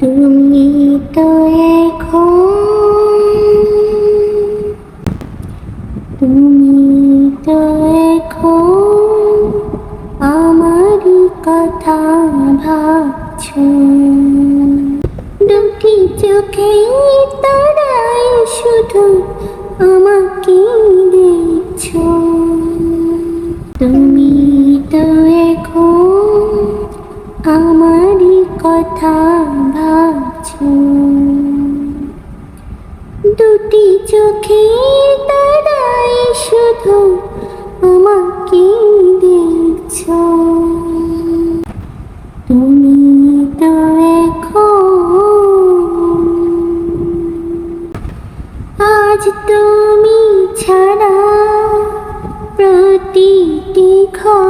তুমি তো এখন তুমি তো এখন আমারই কথা ভাবছ। দুটি চোখে তারাই শুধু চোখে তারাই শুধু আমাকে দেখছ। তুমি তো এখন। আজ তুমি ছাড়া প্রতিটি ঘর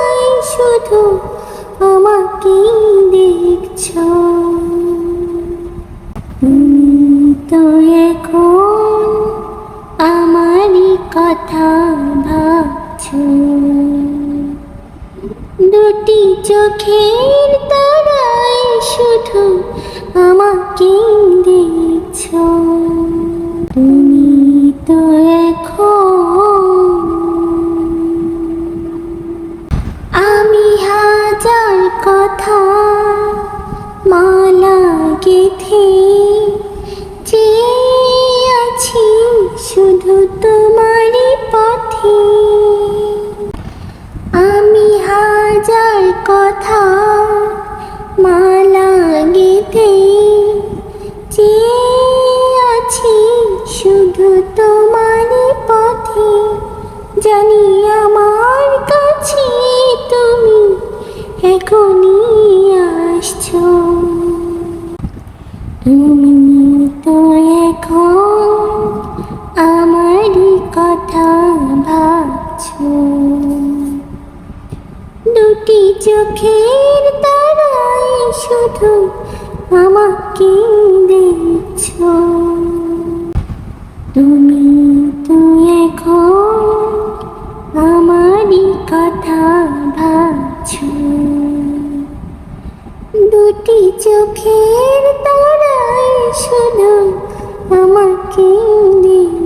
কথা ভাবছ। দুটি চোখের তারাই শুধু আমাকে দেখছ। তুমি তো এখন আমি হাজার কথা মালা গেথে যে আছি শুধু পথে আমি হাজার কথা মালা গেথে আছি শুধু তোমারই পথে। জানি আমার কাছে তুমি এখনই আসছো। তুমি তো দুটি চোখের তারাই শুধু আমাকে দেখছ। তুমি তো এখন আমারই কথা ভাবছ। দুটি চোখের তারাই শুধু আমাকে দেখছ।